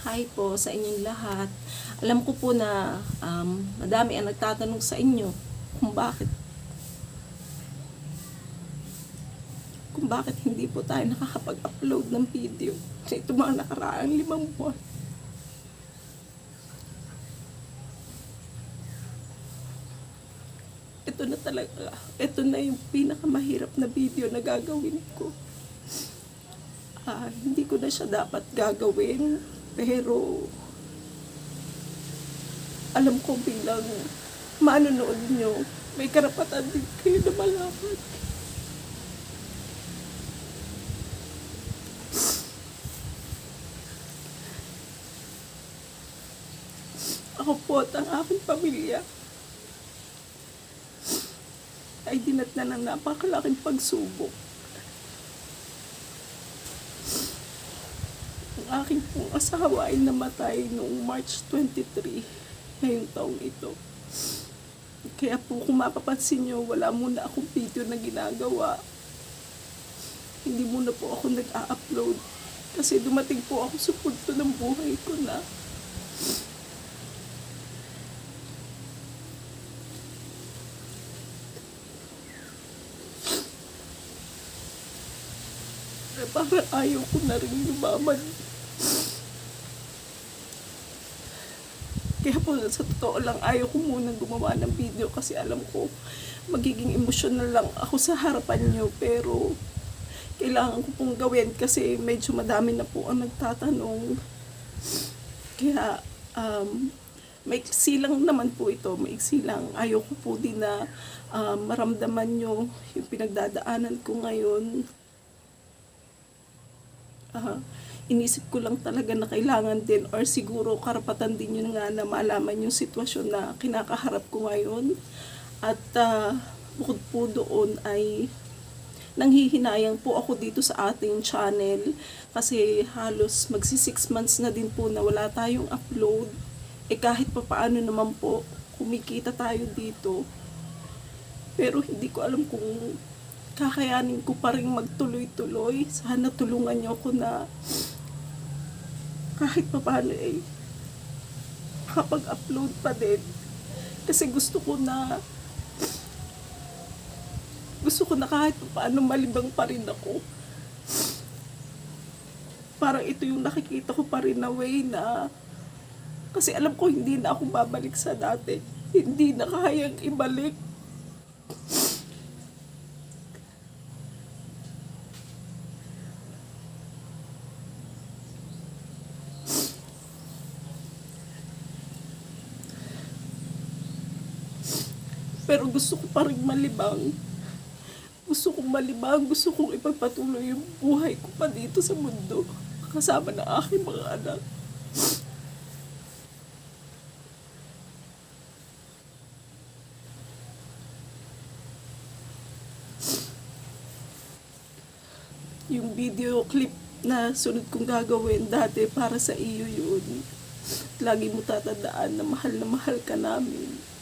Hi po sa inyong lahat. Alam ko po na um, madami ang nagtatanong sa inyo kung bakit kung bakit hindi po tayo nakakapag-upload ng video sa ito mga nakaraang limang buwan. Ito na talaga. Ito na yung pinakamahirap na video na gagawin ko. Ah, hindi ko na siya dapat gagawin. Pero, alam ko bilang manonood nyo, may karapatan din kayo na malaman. Ako po at ang aking pamilya ay dinatnan ng napakalaking pagsubok. Aking pong asawa ay namatay noong March 23 ngayong taong ito. Kaya po kung mapapansin nyo, wala muna akong video na ginagawa. Hindi muna po ako nag-a-upload. Kasi dumating po ako sa punto ng buhay ko na parang ayaw ko na rin lumaban. Kaya po sa totoo lang ayaw ko muna gumawa ng video kasi alam ko magiging emotional lang ako sa harapan nyo pero kailangan ko pong gawin kasi medyo madami na po ang nagtatanong. Kaya um, maiksi lang naman po ito, maiksi lang. Ayaw ko po din na um, maramdaman nyo yung pinagdadaanan ko ngayon ah, inisip ko lang talaga na kailangan din or siguro karapatan din yun nga na malaman yung sitwasyon na kinakaharap ko ngayon. At ah, bukod po doon ay nanghihinayang po ako dito sa ating channel kasi halos magsi six months na din po na wala tayong upload. Eh kahit pa paano naman po kumikita tayo dito. Pero hindi ko alam kung kakayanin ko pa rin magtuloy-tuloy. Sana tulungan niyo ako na kahit pa paano eh makapag-upload pa din. Kasi gusto ko na gusto ko na kahit pa paano malibang pa rin ako. Parang ito yung nakikita ko pa rin na way na kasi alam ko hindi na ako babalik sa dati. Hindi na kayang ibalik. Pero gusto ko pa rin malibang. Gusto kong malibang, gusto kong ipagpatuloy yung buhay ko pa dito sa mundo. Kasama ng aking mga anak. Yung video clip na sunod kong gagawin dati para sa iyo yun. Lagi mo tatandaan na mahal na mahal ka namin.